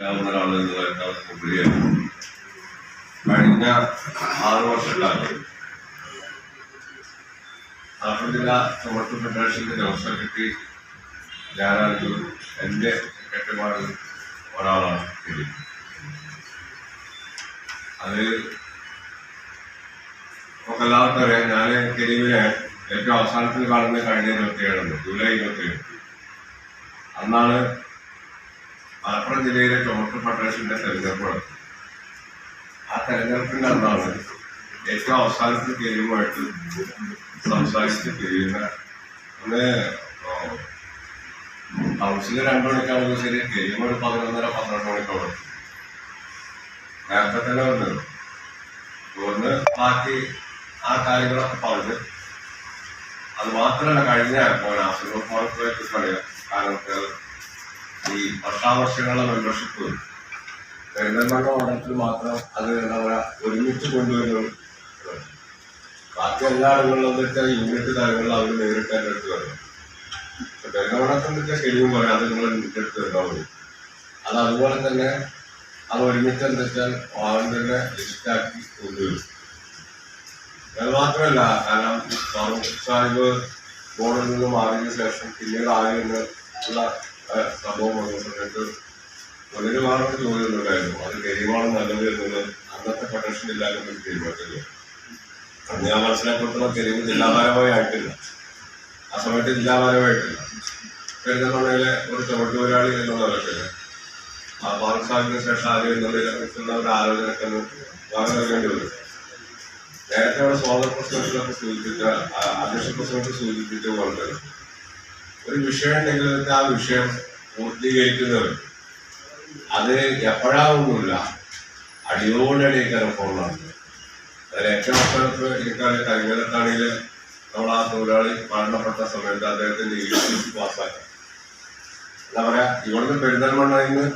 ഒരാൾ എന്നുള്ളതിനകത്ത് ഉപരിയായി കഴിഞ്ഞ ആറ് വർഷക്കാലം കാസർഗോഡ് ജില്ലാ സമത്വ ഫെഡറേഷന്റെ ജനറൽ സെക്രട്ടറി ഞാനാണെങ്കിലും എന്റെ സെക്രട്ടറിമാരിൽ ഒരാളാണ് അത് നമുക്ക് എല്ലാവർക്കും അറിയാം ഞാൻ കെരീമിനെ ഏറ്റവും അവസാനത്തിൽ കാണുന്ന കഴിഞ്ഞ ഇരുപത്തിയേഴാണ് ജൂലൈ ഇരുപത്തിയേഴ്. അന്നാണ് മലപ്പുറം ജില്ലയിലെ ചുമട്ട് ഫെഡറേഷന്റെ തെരഞ്ഞെടുപ്പ് നടത്തി ആ തെരഞ്ഞെടുപ്പിന്റെ അന്നാണ് ഏറ്റവും അവസാനത്തിൽ കെരീമുമായിട്ട് സംസാരിച്ച് കഴിയുന്ന ഒന്ന് കൗൺസിൽ രണ്ടു മണിക്കാണെങ്കിൽ ശരി കഴിയുമ്പോൾ പതിനൊന്നര പന്ത്രണ്ട് മണിക്കാണ് നേരത്തെ തന്നെ വന്നത്. ഒന്ന് ബാക്കി ആ കാര്യങ്ങളൊക്കെ പറഞ്ഞ് അത് മാത്രമല്ല കഴിഞ്ഞ നാസിറുമാർക്ക് പറയാം കാലത്ത് ഈ വർഷാവർഷങ്ങളുടെ മെമ്പർഷിപ്പ് പെരുന്തൽമണ്ണ മണ്ഡലത്തിൽ മാത്രം അത് എന്താ പറയാ ഒരുമിച്ച് കൊണ്ടുവരുന്നു ബാക്കി എല്ലാ ആളുകളിലും വെച്ചാൽ യൂണിറ്റ് തലങ്ങളിൽ അവർ നേരിട്ട് എന്റെ അടുത്ത് വരണം. പെരുന്തൽമണ്ണത്തിന്റെ ശരിയും പറയാം അത് നിങ്ങൾ എന്റെ അടുത്ത് അത് അതുപോലെ തന്നെ അത് ഒരുമിച്ച് എന്താ വെച്ചാൽ തന്നെ ലിസ്റ്റാക്കി കൊണ്ടുവരും. അത് മാത്രമല്ല കാരണം സാഹിബ് ബോർഡിൽ നിന്ന് മാറിയതിനു ശേഷം പിന്നീട് ആയിരുന്നു ഉള്ള സംഭവം വന്ന സമയത്ത് ഒരുപാട് ചോദ്യങ്ങളുണ്ടായിരുന്നു. അത് കരിവാണ് നല്ലത് എന്നുള്ളത് അന്നത്തെ ഫെഡറേഷൻ ഇല്ലാതെ തീരുമാനത്തില്ല അന്ന് ഞാൻ മനസ്സിലാക്കുന്ന കരിവ് ജില്ലാപരമായി ആയിട്ടില്ല. ആ സമയത്ത് ജില്ലാപരമായിട്ടില്ല പെരുന്തൽമണ്ണയിലെ ഒരു ചുവട്ടുതൊഴിലാളി എന്നുള്ള നിലയ്ക്ക് ആ സാഹിബിന് ശേഷം ആദ്യം എന്നുള്ളതിനെക്കുറിച്ചുള്ള ഒരു ആലോചനയ്ക്ക് ഭാഗം വരും നേരത്തെ അവിടെ സ്വാതന്ത്ര്യ പ്രസംഗത്തിലൊക്കെ സൂചിപ്പിച്ച അധ്യക്ഷ പ്രസംഗത്തിൽ സൂചിപ്പിച്ച പോലെ ഒരു വിഷയം ഉണ്ടെങ്കിൽ ആ വിഷയം പൂർത്തീകരിക്കുന്നവർ. അത് എപ്പോഴാവുന്നില്ല അടിയോടടി ഫോണാണ് അതിൽ ഏറ്റവും അപ്പുറത്ത് എനിക്കറിയാം കരിങ്കലത്താണെങ്കിൽ നമ്മൾ ആ തൊഴിലാളി മരണപ്പെട്ട സമയത്ത് അദ്ദേഹത്തിന്റെ ഇ പാസ്സാക്കി എന്താ പറയാ? ഇവിടുന്ന് പെരിന്തൽമണ്ണയിൽ നിന്ന്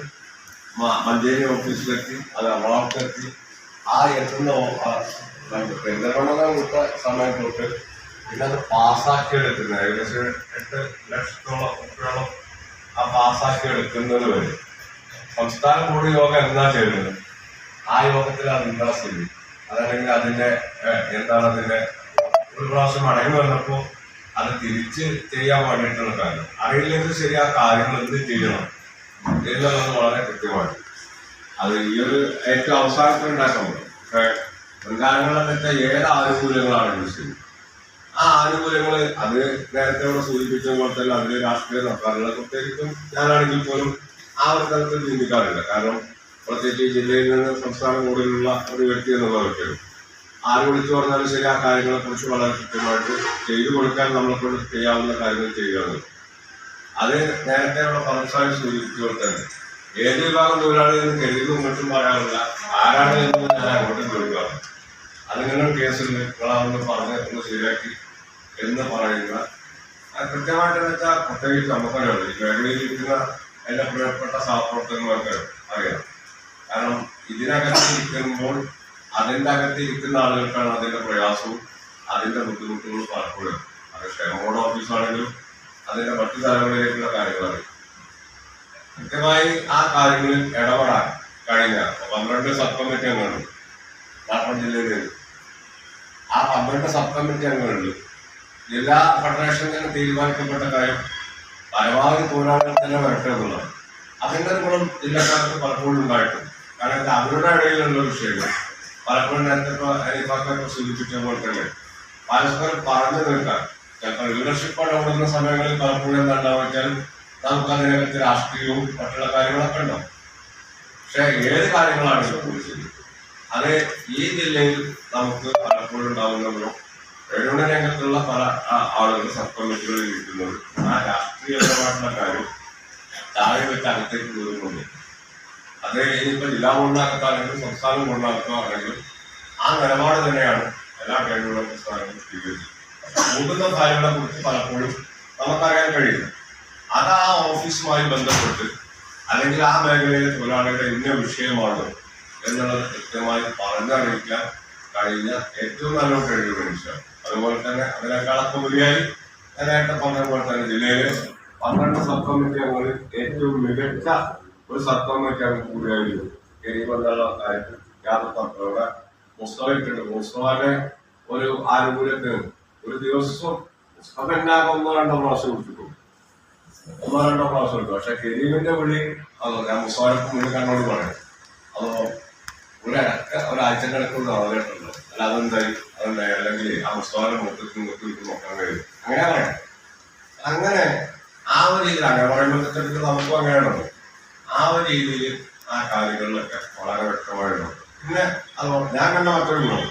മഞ്ചേരി ഓഫീസിലെത്തി അത് എറണാകുളത്തെത്തി ആ എത്തുന്ന പെരുന്തൽമണ്ണ വിട്ട സമയം തൊട്ട് പിന്നെ അത് പാസ്സാക്കി എടുക്കുന്നത് ഏകദേശം എട്ട് ലക്ഷത്തോളം കുട്ടികളും ആ പാസ്സാക്കി എടുക്കുന്നത് വരെ. സംസ്ഥാന ബോർഡ് യോഗം എന്താ ചെയ്യുന്നത്? ആ യോഗത്തിൽ അത് എന്താ സ്ഥിതി. അതല്ലെങ്കിൽ അതിന്റെ എന്താണ് അതിന്റെ ഒരു പ്രാവശ്യം മടങ്ങി വന്നപ്പോൾ അത് തിരിച്ച് ചെയ്യാൻ വേണ്ടിയിട്ടുള്ള കാര്യം. അറിയില്ലെങ്കിൽ ശരി ആ കാര്യങ്ങൾ എന്ത് ചെയ്യണം എന്നുള്ളത് വളരെ കൃത്യമാണ് അത് ഈ ഒരു ഏറ്റവും അവസാനത്തിൽ ഉണ്ടാക്കാൻ പറ്റും പക്ഷേ മുൻകാലങ്ങളെന്ന് ഏത് ആനുകൂല്യങ്ങളാണ് യൂസ് ചെയ്യുന്നത്? ആ ആനുകൂല്യങ്ങൾ അത് നേരത്തെ ഇവിടെ സൂചിപ്പിച്ച പോലെ തന്നെ അതിന് രാഷ്ട്രീയ സർക്കാരുകളെ പ്രത്യേകിച്ചും ഞാനാണെങ്കിൽ പോലും ആ ഒരു തരത്തിൽ ചിന്തിക്കാറില്ല. കാരണം പ്രത്യേകിച്ച് ജില്ലയിൽ നിന്ന് സംസ്ഥാന കൂടുതലുള്ള ഒരു വ്യക്തി എന്നുള്ള വ്യക്തിയാണ് ആര് വിളിച്ചു പറഞ്ഞാലും ശരി ആ കാര്യങ്ങളെ കുറിച്ച് വളരെ കൃത്യമായിട്ട് ചെയ്തു കൊടുക്കാൻ നമ്മളെ കൊണ്ട് ചെയ്യാവുന്ന കാര്യങ്ങൾ ചെയ്യുകയാണ്. അത് നേരത്തെ ഇവിടെ പറഞ്ഞാൽ സൂചിപ്പിച്ച പോലെ തന്നെ ഏത് വിഭാഗം തൊഴിലാളി എന്ന് കരുതി മറ്റും പറയാറില്ല. ആരാണ് എന്ന് ഞാൻ അങ്ങോട്ടും ചോദിക്കാറ് അതിങ്ങനെ കേസിൽ കേസുണ്ട് നിങ്ങളതൊന്ന് പറഞ്ഞ് ഒന്ന് ശരിയാക്കി എന്ന് പറയുന്ന അത് കൃത്യമായിട്ട് വെച്ചാൽ പ്രത്യേകിച്ച് നമുക്കറിയാം. ഈ മേഖലയിൽ ഇരിക്കുന്ന എല്ലാ പ്രിയപ്പെട്ട സഹപ്രവർത്തകന്മാർക്ക് അറിയാം. കാരണം ഇതിനകത്ത് ഇരിക്കുമ്പോൾ അതിന്റെ അകത്ത് ഇരിക്കുന്ന ആളുകൾക്കാണ് അതിന്റെ പ്രയാസവും അതിന്റെ ബുദ്ധിമുട്ടുകളും പലപ്പോഴും. അത് ക്ഷേമബോർഡ് ഓഫീസാണെങ്കിലും അതിന്റെ മറ്റു തലങ്ങളിലേക്കുള്ള കാര്യങ്ങളാണ്. കൃത്യമായി ആ കാര്യങ്ങളിൽ ഇടപെടാൻ കഴിഞ്ഞ പന്ത്രണ്ട് സബ് കമ്മിറ്റി അംഗങ്ങളുണ്ട് മലപ്പുറം ജില്ലയിൽ ആ പന്ത്രണ്ട് സബ് കമ്മിറ്റി അംഗങ്ങളിൽ ജില്ലാ ഫെഡറേഷൻ തീരുമാനിക്കപ്പെട്ട കാര്യം പരമാവധി തൊഴിലാളികൾ തന്നെ വരട്ടെ എന്നുള്ളതാണ്. അതിന്റെ ഗുണം ജില്ലക്കാർക്ക് പലപ്പോഴും ഉണ്ടായിട്ടുണ്ട്. കാരണം ഇത് അവരുടെ ഇടയിലുള്ള വിഷയങ്ങൾ പലപ്പോഴും നേരത്തെ ഇപ്പൊ അനിഫാക്കൊക്കെ സൂചിപ്പിച്ച പോലെ തന്നെ പരസ്പരം പറഞ്ഞു തീർക്കാൻ ചിലപ്പോൾ ലീഡർഷിപ്പ് ഇടപെടുന്ന സമയങ്ങളിൽ പലപ്പോഴും എന്താ ഉണ്ടാവുക വെച്ചാൽ നമുക്ക് അതിനകത്ത് രാഷ്ട്രീയവും മറ്റുള്ള കാര്യങ്ങളൊക്കെ ഉണ്ടാവും. പക്ഷെ ഏത് കാര്യങ്ങളാണ് ഇപ്പോൾ അത് ഈ ജില്ലയിൽ നമുക്ക് പലപ്പോഴും ഉണ്ടാവുന്നവരും റെവന്യൂ രംഗത്തുള്ള പല ആളുകൾ സബ് കമ്മിറ്റികളിൽ ഇരിക്കുന്നത് ആ രാഷ്ട്രീയപരമായിട്ടുള്ള കാര്യം താഴെ വെച്ച് അകത്തേക്ക് കയറുന്നുണ്ട് അത് ഇനിയിപ്പോ ജില്ലാ കൊണ്ടാക്കത്താണെങ്കിലും സംസ്ഥാനം കൊണ്ടാക്കത്താണെങ്കിലും ആ നിലപാട് തന്നെയാണ് എല്ലാ കേന്ദ്ര സംസ്ഥാനങ്ങളും സ്വീകരിച്ചത്. കൂട്ടുന്ന കാര്യങ്ങളെ കുറിച്ച് പലപ്പോഴും നമുക്കറിയാൻ കഴിയില്ല. അത് ആ ഓഫീസുമായി ബന്ധപ്പെട്ട് അല്ലെങ്കിൽ ആ മേഖലയിലെ തൊഴിലാളികളുടെ ഇന്ന വിഷയമാണ് എന്നുള്ളത് കൃത്യമായി പറഞ്ഞറിയിക്കാൻ കഴിഞ്ഞ ഏറ്റവും നല്ല കഴിവ് മനുഷ്യർ അതുപോലെ തന്നെ അതിനേക്കാളൊക്കെ ഉപരിയായി ഞാൻ നേരത്തെ പറഞ്ഞ പോലെ തന്നെ ജില്ലയിലെ പന്ത്രണ്ട് സബ് കമ്മിറ്റി അംഗങ്ങൾ ഏറ്റവും മികച്ച ഒരു സബ് കമ്മിറ്റി അംഗം കൂടിയായിരുന്നു കരീം എന്നുള്ള കാര്യത്തിൽ യാതൊരു തർക്കമില്ല ഒരു ആനുകൂല്യത്തിന് ഒരു ദിവസം മുസ്തഫ ഉണ്ടാകും ഒന്നോ രണ്ടോ പ്രാവശ്യം വിളിച്ചിട്ടു ഒന്നോ രണ്ടോ പ്രാവശ്യം വിളിച്ചു പക്ഷെ കരീമിന്റെ വിളി അതോ ഞാൻ പുസ്തകം മുന്നിൽ കണ്ടോട് പറയാം അതോ ഒരു ഒരാഴ്ച കിടക്കുന്ന ആളുകളുണ്ടല്ലോ അല്ല അതെന്തായി അതെന്തായി അല്ലെങ്കിൽ ആ മുസ്തഫാന്റെ മുഖത്തേക്ക് ഇങ്ങോട്ട് വിട്ട് നോക്കാൻ കഴിയും. അങ്ങനെ അങ്ങനെ ആ ഒരു രീതിയിൽ അങ്ങനെ പറയുമ്പോഴത്തേക്ക് നമുക്കും അങ്ങനെയാണല്ലോ. ആ ഒരു രീതിയിൽ ആ കാര്യങ്ങളിലൊക്കെ വളരെ വ്യക്തമായിരുന്നു. പിന്നെ അത് ഞാൻ കണ്ട മാത്രമേ ഉള്ളൂ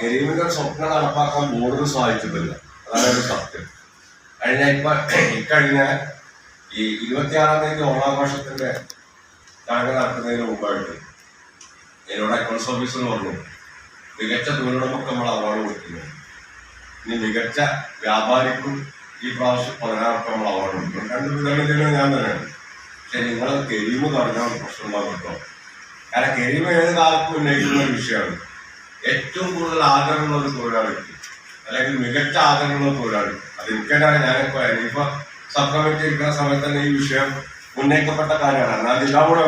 കരീമിന്റെ സ്വപ്നം നടപ്പാക്കാൻ ബോർഡിന് സാധിച്ചിട്ടില്ല അതാണ് സത്യം. കഴിഞ്ഞ ഇപ്പൊ ഇക്കഴിഞ്ഞ ഈ ഇരുപത്തിയാറാം തീയതി ഓണാഘോഷത്തിന്റെ ചടങ്ങ് നടക്കുന്നതിന് മുമ്പായിട്ട് എന്നോട് അക്കൗണ്ട്സ് ഓഫീസർ പറഞ്ഞു മികച്ച തൊഴിലുടമക്ക് നമ്മൾ അവാർഡ് കൊടുക്കുന്നു. ഇനി മികച്ച വ്യാപാരിക്കും ഈ പ്രാവശ്യം പതിനാറ് നമ്മൾ അവാർഡ് കൊടുക്കും രണ്ട് വിതരണം ചെയ്യുന്നത് ഞാൻ തന്നെയാണ് പക്ഷെ നിങ്ങൾ കെരീമ് പറഞ്ഞാൽ പ്രശ്നം കേട്ടോ? കാരണം കെരീമ് ഏത് കാലത്തും ഉന്നയിക്കുന്ന ഒരു വിഷയമാണ്. ഏറ്റവും കൂടുതൽ ആദരവുള്ള ഒരു തൊഴിലാളിക്ക് അല്ലെങ്കിൽ മികച്ച ആദരവുള്ള തൊഴിലാളി. അത് എനിക്കറിയാം. ഞാനിപ്പോ ഇനിയിപ്പോൾ സബ് കമ്മിറ്റി ഇരിക്കുന്ന സമയത്ത് തന്നെ ഈ വിഷയം ഉന്നയിക്കപ്പെട്ട കാര്യമാണ്. എന്നാൽ ജില്ലാ കൂടെ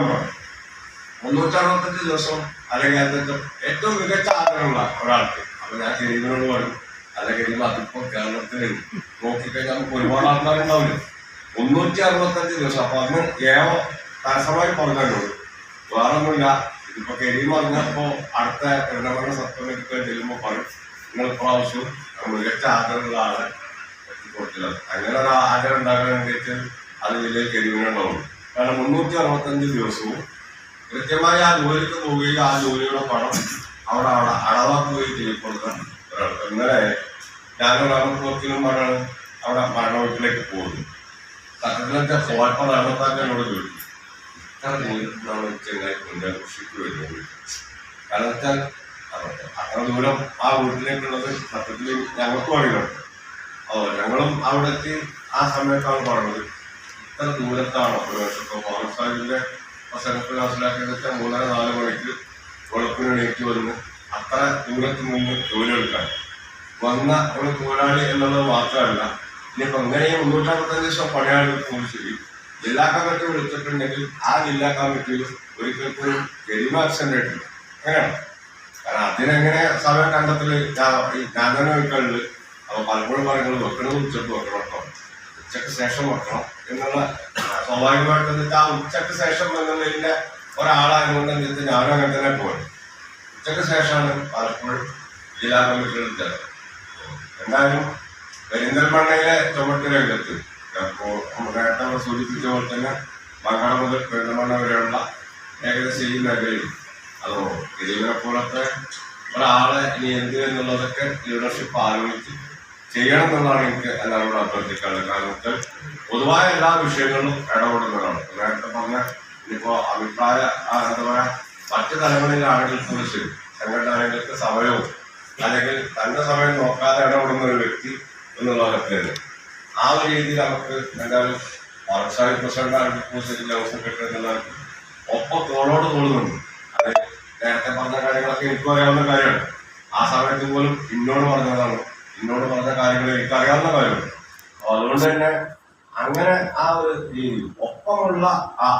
മുന്നൂറ്റി അറുപത്തഞ്ച് ദിവസം അല്ലെങ്കിൽ അതിന്റെ ഏറ്റവും മികച്ച ആദരവുള്ള ഒരാൾക്ക്. അപ്പൊ ഞാൻ കരീമിനോട് പറയും അല്ലെങ്കിൽ ഇനി അതിപ്പോ കേരളത്തിൽ നോക്കിക്കഴിഞ്ഞാൽ നമുക്ക് ഒരുപാട് ആൾക്കാരുണ്ടാവില്ല? മുന്നൂറ്റി അറുപത്തഞ്ച് ദിവസം. അപ്പൊ അന്ന് ഏവ തടസ്സമായി പറഞ്ഞല്ലോ വേറൊന്നുമില്ല. ഇതിപ്പോ കരീം പറഞ്ഞപ്പോ അടുത്ത ഇടപെടുന്ന സത്വം എടുക്കുകയും ചെല്ലുമ്പോൾ പറയും. നിങ്ങൾ പ്രാവശ്യം മികച്ച ആദരവുള്ള ആളെ കൊടുത്തില്ല അങ്ങനെ ഒരു ആദരം ഉണ്ടാക്കാൻ വേണ്ടിയിട്ട് അത് വലിയ കരീമിനുണ്ടാവും കാരണം മുന്നൂറ്റി അറുപത്തഞ്ച് ദിവസവും കൃത്യമായി ആ ജോലിക്ക് പോവുകയും ആ ജോലിയുടെ പണം അവിടെ അവിടെ അളവാക്കുകയും ചെയ്യപ്പെടുന്ന ഒരാൾ ഇന്നലെ ഞാനൊരാമത്തോക്കിനും പറഞ്ഞാണ് അവിടെ മരണ വീട്ടിലേക്ക് പോകുന്നു സത്യത്തിലൊക്കെ പോയപ്പോൾ എന്നോട് ചോദിച്ചു. ദൂരത്തിനാണ് ചെങ്ങായി കൊണ്ടുപോയി കൃഷിക്ക് കാരണം വെച്ചാൽ അത്ര ദൂരം ആ വീട്ടിലേക്കുള്ളത് സത്യത്തിൽ ഞങ്ങൾക്കും അറിയണം. ഓ ഞങ്ങളും അവിടെ എത്തി ആ സമയത്താണ് പറഞ്ഞത്. ഇത്ര ദൂരത്താണ് ഒരു വർഷത്തെ വസനത്തിൽ മനസ്സിലാക്കിയത് വെച്ചാൽ മൂന്നര നാല് മണിക്ക് വെളുപ്പിന് എണീറ്റ് വന്ന് അത്ര ദൂരത്ത് നിന്ന് ജോലി എടുക്കാൻ. വന്ന ഒരു തൊഴിലാളി എന്നുള്ളത് മാത്രമല്ല ഇനിയിപ്പോൾ അങ്ങനെ മുന്നൂറ്റമ്പത്തഞ്ച് ദിവസം പണിയാളുകൾക്കും ശരി. ജില്ലാ കമ്മിറ്റി വിളിച്ചിട്ടുണ്ടെങ്കിൽ ആ ജില്ലാ കമ്മിറ്റിയിൽ ഒരിക്കൽ പോലും ഗരിമ ആബ്സെന്റ് ആയിട്ടില്ല അങ്ങനെയാണ് കാരണം അതിനെങ്ങനെ സമയം കണ്ടെത്തൽ? ഞാൻ- തന്നെ വെക്കലുണ്ട് അപ്പൊ പലപ്പോഴും പറയുന്നത് വെക്കണത് ഉച്ചയ്ക്ക് വെക്കണം കേട്ടോ. ഉച്ചയ്ക്ക് ശേഷം വെക്കണം എന്നുള്ള സ്വാഭാവികമായിട്ട് എന്നിട്ട് ആ ഉച്ചയ്ക്ക് ശേഷം എന്നുള്ളതിന്റെ ഒരാളായതുകൊണ്ട് എന്നിട്ട് ഞാനും അങ്ങനെ തന്നെ പോയി. ഉച്ചയ്ക്ക് ശേഷമാണ് പലപ്പോഴും ജില്ലാ കമ്മിറ്റികൾ ചേർന്നത് എന്തായാലും പെരിന്തൽമണ്ണയിലെ ചുമട്ട് രംഗത്ത് അപ്പോൾ നേരത്തെ നമ്മൾ സൂചിപ്പിച്ച പോലെ തന്നെ മങ്ങാട് മുതൽ പെരിന്തൽമണ്ണ വരെയുള്ള ഏകദേശം ഈ മേഖലയിൽ അതോ ഇതിനെ പോലത്തെ ഒരാളെ ഇനി എന്ത് എന്നുള്ളതൊക്കെ ലീഡർഷിപ്പ് ആലോചിച്ച് ചെയ്യണം എന്നുള്ളതാണ് എനിക്ക് എല്ലാവരോടും അഭ്യർത്ഥിക്കാനുള്ളത്. കാരണം പൊതുവായ എല്ലാ വിഷയങ്ങളിലും ഇടപെടുന്നതാണ് നേരത്തെ പറഞ്ഞ ഇനിയിപ്പോ അഭിപ്രായ എന്താ പറയാ മറ്റു തലങ്ങളിലാണെങ്കിൽ കുറിച്ച് സംഘടനകൾക്ക് സമയവും അല്ലെങ്കിൽ തന്റെ സമയം നോക്കാതെ ഇടപെടുന്ന ഒരു വ്യക്തി എന്നുള്ള അവസ്ഥയാണ് ആ ഒരു രീതിയിൽ അവർക്ക് എന്തായാലും പാർസായി പ്രസിഡന്റ് ജില്ലാ സെക്രട്ടറി എന്നുള്ളവർക്ക് ഒപ്പം തോളോട് തോളുന്നുണ്ട് അത് നേരത്തെ പറഞ്ഞ കാര്യങ്ങളൊക്കെ എനിക്കും അറിയാവുന്ന കാര്യമാണ്. ആ സമയത്ത് പോലും എന്നോട് പറഞ്ഞതാണ്. എന്നോട് പറഞ്ഞ കാര്യങ്ങൾ എനിക്ക് അറിയാവുന്ന കാര്യമാണ് അതുകൊണ്ട് തന്നെ അങ്ങനെ ആ ഒരു രീതി ഒപ്പമുള്ള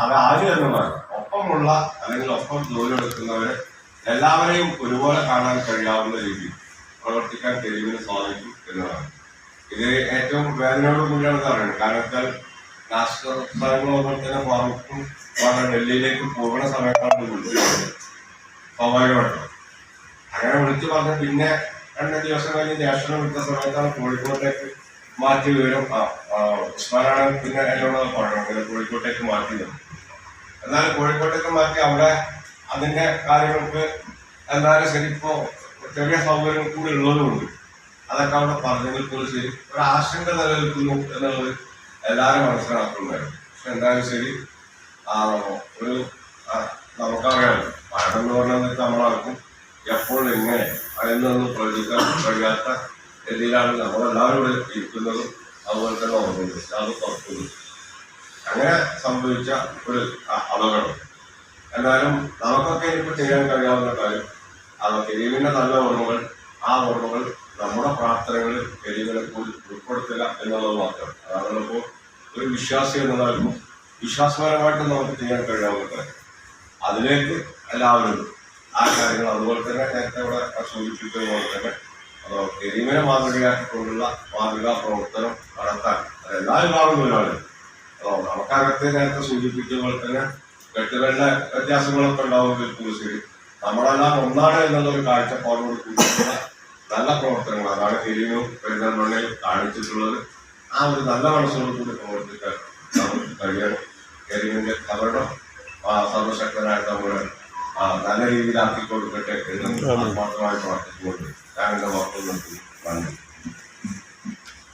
അത് ആര് എന്നതാണ് ഒപ്പമുള്ള അല്ലെങ്കിൽ ഒപ്പം ജോലി എടുക്കുന്നവരെ എല്ലാവരെയും ഒരുപോലെ കാണാൻ കഴിയാവുന്ന രീതിയിൽ പ്രവർത്തിക്കാൻ തെരുവിന് സാധിക്കും എന്നതാണ്. ഇത് ഏറ്റവും വേദനയോട് കൂടിയാണ് പറയുന്നത്. കാരണം വെച്ചാൽ രാഷ്ട്ര പോലെ തന്നെ ഫാറൂഖും വളരെ ഡൽഹിയിലേക്ക് പോകുന്ന സമയത്താണ് വിളിച്ചത് സ്വാഭാവികമായിട്ടും. അങ്ങനെ വിളിച്ചു പറഞ്ഞ പിന്നെ രണ്ട് ദിവസം കഴിഞ്ഞ് നാഷണൽ വിട്ട സമയത്താണ് കോഴിക്കോട്ടേക്ക് മാറ്റി വിവരം. ആ ഉസ്മാനാണ് പിന്നെ എന്നോട് പറഞ്ഞത് കോഴിക്കോട്ടേക്ക് മാറ്റിയത് എന്നാൽ കോഴിക്കോട്ടേക്ക് മാറ്റി അവിടെ അതിന്റെ കാര്യങ്ങൾക്ക് എന്തായാലും ശരി ഇപ്പോ ചെറിയ സൗകര്യം കൂടി ഉള്ളതുകൊണ്ട് അതൊക്കെ അവിടെ പറഞ്ഞെങ്കിൽ പോലും ശരി ഒരു ആശങ്ക നിലനിൽക്കുന്നു എന്നുള്ളത് എല്ലാവരും മനസ്സിലാക്കുന്നുണ്ടായിരുന്നു പക്ഷെ എന്തായാലും ശരി ആ ഒരു നമുക്കറിയാം. മരണം എന്ന് പറഞ്ഞാൽ നമ്മളാർക്കും എപ്പോഴും എങ്ങനെ അതിനൊന്നും പ്രവചിക്കാൻ കഴിയാത്ത രീതിയിലാണ് നമ്മളെല്ലാവരും ഇവിടെ ഇരിക്കുന്നതും അതുപോലെ തന്നെ ഓർമ്മയുണ്ട്. അത് പുറത്തുനിന്ന് അങ്ങനെ സംഭവിച്ച ഒരു അപകടം. എന്നാലും നമുക്കൊക്കെ ഇപ്പോൾ ചെയ്യാൻ കഴിയാവുന്ന കാര്യം അത് കരീമിന്റെ നല്ല ഓർമ്മകൾ ആ ഓർമ്മകൾ നമ്മുടെ പ്രാർത്ഥനകളിൽ എരിവിനെ കൂടി ഉൾപ്പെടുത്തുക എന്നുള്ളത് മാത്രം. അതാണ് ഇപ്പോൾ ഒരു വിശ്വാസി എന്നതായിരുന്നു. വിശ്വാസപരമായിട്ട് നമുക്ക് ചെയ്യാൻ കഴിയാവുന്ന കാര്യം. അതിലേക്ക് എല്ലാവരും ആ കാര്യങ്ങൾ അതുപോലെ തന്നെ നേരത്തെ ഇവിടെ സൂചിപ്പിച്ചതുപോലെ തന്നെ അതോ എരിമനെ മാതൃകയാക്കിക്കൊണ്ടുള്ള മാതൃകാ പ്രവർത്തനം നടത്താൻ. എല്ലാ വിഭാഗങ്ങളിലാണ് അതോ നമുക്കകത്ത് നേരത്തെ സൂചിപ്പിച്ചതുപോലെ തന്നെ കെട്ടുകളുടെ വ്യത്യാസങ്ങളൊക്കെ ഉണ്ടാവുമെങ്കിൽ പോലും ശരി നമ്മളെല്ലാം ഒന്നാണ് എന്നുള്ളൊരു കാഴ്ചപ്പാടോട് കൂടിയിട്ടുള്ള നല്ല പ്രവർത്തനങ്ങൾ അതാണ് എരിനും പെരുന്തൽമണ്ണയും കാണിച്ചിട്ടുള്ളത്. ആ ഒരു നല്ല മനസ്സോട് കൂടി പ്രവർത്തിക്കാൻ നമുക്ക് കഴിയണം. എരിവിന്റെ കവരണം സർവശക്തനായ സർവശക്തനായിട്ട് നല്ല രീതിയിലാക്കി കൊടുക്കട്ടെ എന്ന് ആത്മാർത്ഥമായി പ്രാർത്ഥിച്ചുകൊണ്ട് ഞാൻ എന്റെ വാക്കുകൾ നിർത്തുന്നു നന്ദി